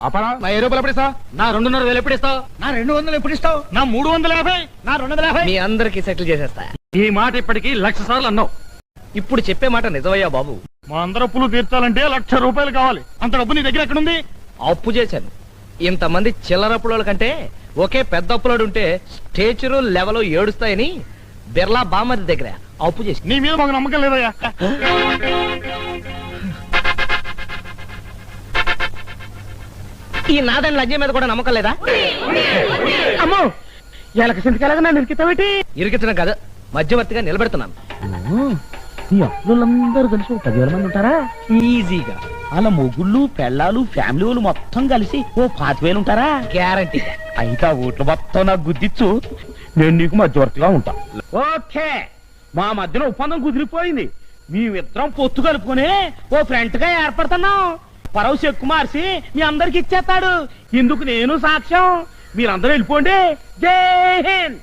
అపరా నా ఏ రూపాయలు ఎప్పుడు ఇస్తావు నా రెండున్నర వేలు ఎప్పుడు ఇస్తావు నా రెండు వందలు ఎప్పుడు ఇస్తావు నా మూడు వందల యాభై. నా రెండు వందల యాభై? మీ అందరికి సెటిల్ చేసేస్తా. ఈ మాట ఇప్పటికి లక్ష సార్లు అన్నావు. ఇప్పుడు చెప్పే మాట నిజమయ్యా బాబు. మా అందరూ అప్పులు తీర్చాలంటే లక్ష రూపాయలు కావాలి. అంత డబ్బు నీ దగ్గర ఎక్కడుంది? అప్పు చేశాను. ఇంతమంది చిల్లరప్పుల కంటే ఒకే పెద్ద అప్పులోడు ఉంటే స్టేచరు లెవెల్ ఏడుస్తాయని బిర్లా బామ్మది దగ్గర అప్పు చేసి నీ మీద మాకు నమ్మకం లేదయ్యా. ఈ నాదని లంజం మీద కూడా నమ్మకం లేదా? అమ్మో ఎలక సింతకెలాగా నన్ను ఇరికితావేటి ఇరికించడం కాదు మధ్యవర్తిగా నిలబెడుతున్నాను. అప్పులందరూ కలిసి పదివేల మంది ఉంటారా? ఈజీగా. అలా మొగుళ్ళు పెళ్ళాలు ఫ్యామిలీ వాళ్ళు మొత్తం కలిసి ఓ పాతివేలు ఉంటారా? గ్యారంటీ. అయితే ఆ ఓట్లు మొత్తం నాకు గుద్దిచ్చు నేను నీకు మధ్యవర్తిగా ఉంటా. ఓకే. మా మధ్యన ఒప్పందం కుదిరిపోయింది. మేమిద్దరం పొత్తు కలుపుకొని ఓ ఫ్రెంట్గా ఏర్పడుతున్నాం. పరవ చెక్కు మార్చి మీ అందరికి ఇచ్చేస్తాడు. ఇందుకు నేను సాక్ష్యం. మీరందరూ వెళ్ళిపోండి. జై హింద్.